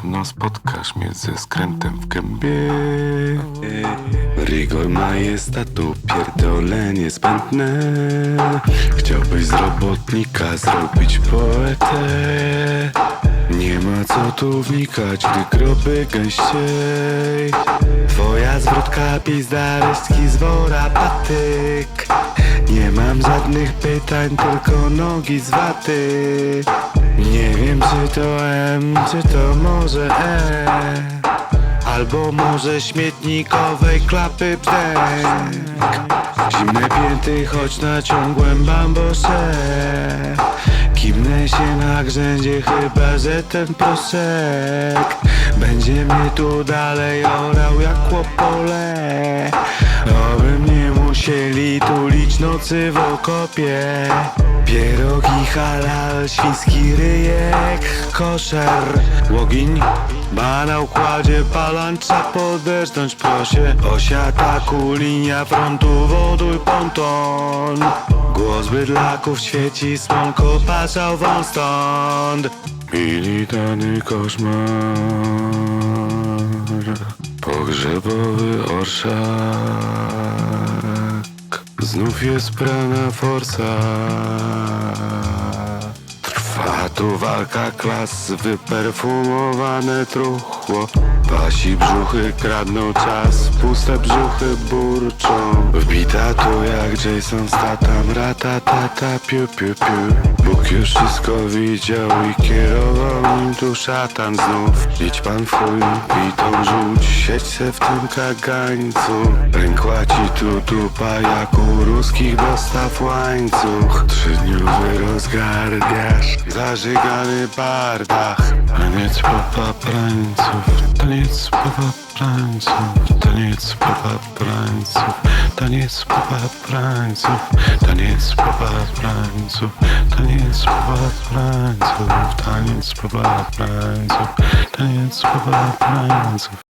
pewno spotkasz mnie ze skrętem w gębie. Rigor majestatu, pierdolenie zbędne. Chciałbyś z robotnika zrobić poetę. Nie ma co tu wnikać, gdy groby gęściej. Twoja zwrotka pizda, resztki z wora patyk. Nie mam żadnych pytań, tylko nogi z waty. To M, czy to może E. Albo może śmietnikowej klapy brzeg Zimne pięty, choć na ciągłym bambosze. Kimnę się na grzędzie, chyba że ten proszek Będzie mnie tu dalej orał jak łopole Oby nie musieli tulić nocy w okopie Pierogi halal, świński ryjek, koszer Łogiń, banał kładzie palancza podeszcząć prosie Osiata linia frontu, woduj ponton. Głos bydlaków świeci, słonko pasał wam stąd. Militany koszmar Pogrzebowy orszak Znów jest prana forsa. Trwa tu walka klas Wyperfumowane truchło. Pasi brzuchy kradną czas Puste brzuchy burczą Wbita tu jak Jason Statham Ratatata piu piu piu. Bóg już wszystko widział i kierował nim tu szatan znów. Idź pan fuj, bitą rzuć Siedź se w tym kagańcu. Pękła ci tu dupa jak u ruskich dostaw łańcuch. Trzydniowy rozgardiasz Zażygany bardach Taniec popaprańców, taniec popaprańców, taniec popaprańców, taniec popaprańców, taniec popaprańców, taniec popaprańców, taniec popaprańców, taniec popaprańców.